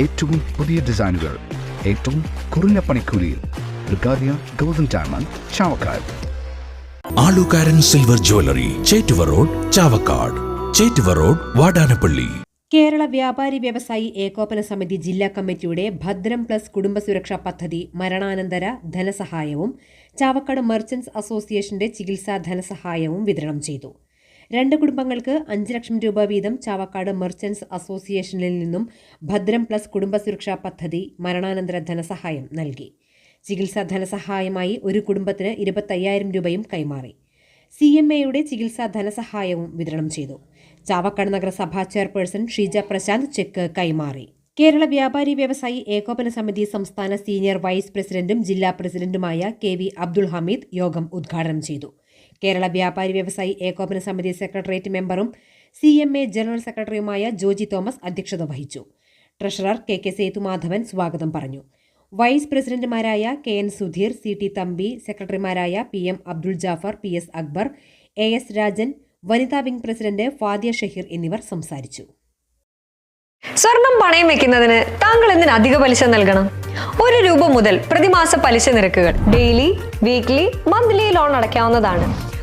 ഏറ്റവും പുതിയ ഡിസൈനുകൾ ഏറ്റവും കുറഞ്ഞ പണിക്കൂലിയിൽ. ബ്രിഗാദിയ golden diamond Chavakkad. Alukaran silver jewellery Chettuva road Chavakkad. Chettuva road Vadanappally. Kerala Vyapari Vyavasayi Ekopana സമിതി ജില്ലാ കമ്മിറ്റിയുടെ ഭദ്രം പ്ലസ് കുടുംബ സുരക്ഷാ പദ്ധതി മരണാനന്തര ധനസഹായവും ചാവക്കാട് മെർച്ചന്റ്സ് അസോസിയേഷന്റെ ചികിത്സാ ധനസഹായവും വിതരണം ചെയ്തു. രണ്ട് കുടുംബങ്ങൾക്ക് അഞ്ച് ലക്ഷം രൂപ വീതം ചാവക്കാട് മെർച്ചൻസ് അസോസിയേഷനിൽ നിന്നും ഭദ്രം പ്ലസ് കുടുംബസുരക്ഷാ പദ്ധതി മരണാനന്തര ധനസഹായം നൽകി. ചികിത്സാ ധനസഹായമായി ഒരു കുടുംബത്തിന് ഇരുപത്തയ്യായിരം രൂപയും കൈമാറി. സി എം എയുടെ ചികിത്സാ ധനസഹായവും വിതരണം ചെയ്തു. ചാവക്കാട് നഗരസഭാ ചെയർപേഴ്സൺ ഷീജ പ്രശാന്ത് ചെക്ക് കൈമാറി. കേരള വ്യാപാരി വ്യവസായി ഏകോപന സമിതി സംസ്ഥാന സീനിയർ വൈസ് പ്രസിഡന്റും ജില്ലാ പ്രസിഡന്റുമായ കെ വി അബ്ദുൾ ഹമീദ് യോഗം ഉദ്ഘാടനം ചെയ്തു. കേരള വ്യാപാരി വ്യവസായി ഏകോപന സമിതി സെക്രട്ടേറിയറ്റ് മെമ്പറും സി എം എ ജനറൽ സെക്രട്ടറിയുമായ ജോജി തോമസ് അധ്യക്ഷത വഹിച്ചു. ട്രഷറർ കെ കെ സേതുമാധവൻ സ്വാഗതം പറഞ്ഞു. വൈസ് പ്രസിഡന്റുമാരായ K N Sudheer C T Thampi സെക്രട്ടറിമാരായ P M Abdul Jafar P S Akbar A S Rajan വനിതാ വിംഗ് പ്രസിഡന്റ് ഫാദിയ ഷഹീർ എന്നിവർ സംസാരിച്ചു. സ്വർണം പണയം വെക്കുന്നതിന് താങ്കൾ എന്തിന് അധിക പലിശ നൽകണം? ഒരു രൂപ മുതൽ പ്രതിമാസ പലിശ നിരക്കുകൾ ഡെയിലി വീക്ക്ലി മന്ത്ലി ലോൺ അടയ്ക്കാവുന്നതാണ്.